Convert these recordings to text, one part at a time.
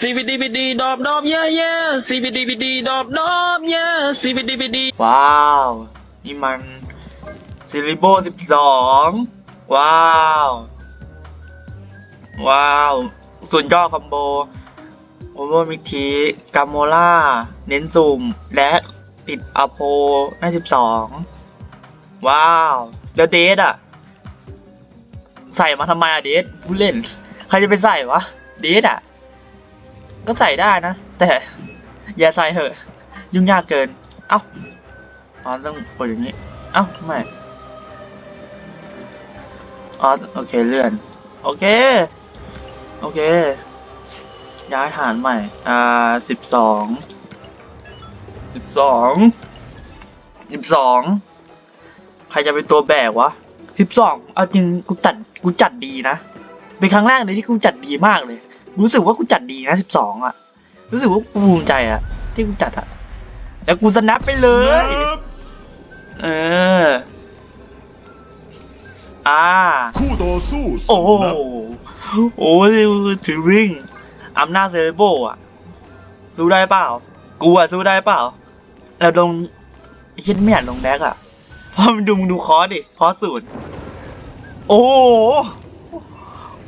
CBDBD ดอบดอบ yeah yeah CBDBD ดอบดอบ yeah CBDBD ว้าว นี่มันซิลิโบสิบสองว้าว ว้าวส่วนย่อคอมโบโอเวอร์มิกทีกาโมล่า เน้นซูมและติดอโพได้สิบสองว้าว แล้วเดทอะใส่มาทำไมอะเดทผู้เล่น ใครจะไปใส่วะ เดทอะ ก็ใส่ได้นะ แต่อย่าใส่เถอะ ยุ่งยากเกิน เอ้าอ๋อต้องกดอย่างนี้ เอ้าไม่อ๋อโอเคเลื่อน โอเค โอเค ย้ายฐานใหม่ อ่าสิบสองสิบสองสิบสองใครจะเป็นตัวแบกวะสิบสองเอาจริงกูจัดกูจัดดีนะ เป็นครั้งแรกเลยที่กูจัดดีมากเลย รู้สึกว่ากูจัดดีนะสิบสองอะรู้สึกว่ากูภูมิใจอะที่กูจัดอะแล้วกูสแนปไปเลย เออ อ่า คู่ต่อสู้สโอ้องโหนัดโอ้ยถือวิ่งอำนาจเซเลโบอะ สู้ได้เปล่า กูอะสู้ได้เปล่า แล้วลงไอ้เช่นไม่อยากลงแดกอะ เพราะมันดูมึงดูคอร์สดิ คอร์สสูตรโอ้โห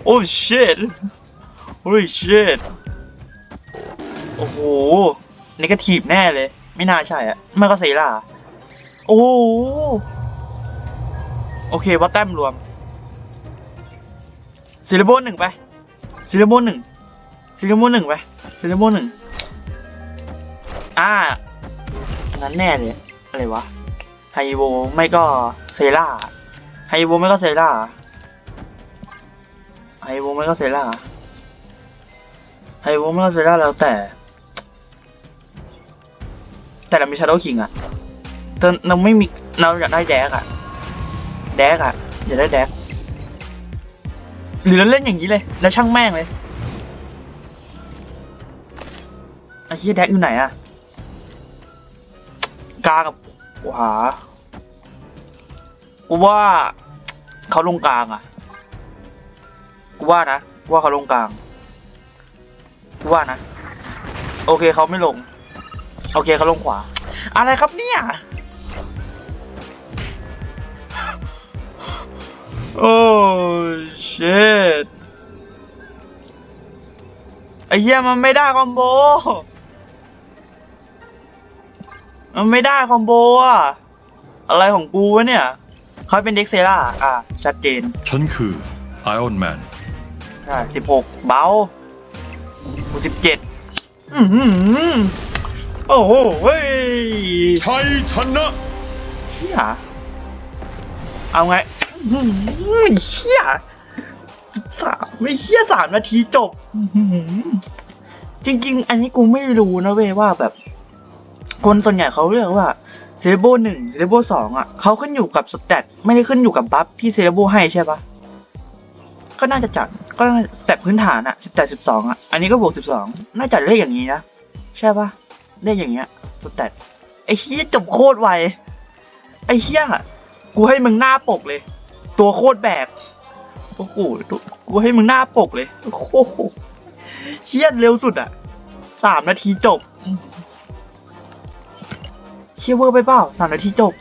โอ้ชิ ตโอ้ชิตโอ้โหนี่ก็ทีบแน่เลย ไม่น่าใช่อะไม่ก็เซล่าโอ้โอเคว่าแต้มรวมซิลิโบหนึ่งไปซิลิโบหนึ่งซิลิโบหนึ่งไปซิลิโบหนึ่งอ่างั้นแน่เลยอะไรวะไฮโวไม่ก็เซล่าไฮโวไม่ก็เซล่าไฮโวไม่ก็เซล่า ไฮโวไม่ก็เซล่าแล้วแต่ แต่เรามีชาร์โดคิงอะแต่เราไม่มีเราอยากได้แดกอะแดกอะอยากได้แดกหรือเราเล่นอย่างนี้เลย แล้วช่างแม่งเลยไอ้ที่แดกอยู่ไหนอะกลางกับขวากูว่าเขาลงกลางอะกูว่านะ ว่าเขาลงกลาง ว่านะ โอเคเขาไม่ลง โอเคเขาลงขวา อะไรครับเนี่ย โอ้ชิตไอ้เหี้ยมันไม่ได้คอมโบ มันไม่ได้คอมโบอะอะไรของกูวะเนี่ยเขาเป็นเด็กเซล่าอะ ชัดเจน ฉันคือไอออนแมนใช่สิบหกเบา กูสิบเจ็ดอือหือโอ้โหเฮ้ยชัยชนะเชี่ยเอาไงอื้อหือเชี่ยสามไม่เชี่ยสามนาทีจบอื้อหือจริง ๆ อันนี้กูไม่รู้นะเว้ยว่าแบบ คนส่วนใหญ่เขาเรียกว่าเซเลโบหนึ่งเซเลโบสองอะเขาขึ้นอยู่กับสเตตไม่ได้ขึ้นอยู่กับบัฟที่เซเลโบให้ใช่ปะ ก็น่าจะจัดก็สเตตพื้นฐานอะสเตตสิบสองอะอันนี้ก็บวกสิบสองน่าจะเลขอย่างนี้นะ ใช่ปะเลขอย่างเงี้ยสเตตไอ้เฮียจบโคตรไวไอ้เหี้ยกูให้มึงหน้าปกเลย ตัวโคตรแบกโอ้โหกูให้มึงหน้าปกเลยโอ้โหเฮี้ยเร็วสุดอะสามนาทีจบเฮี้ยเวอร์ไปเปล่าสามนาทีจบ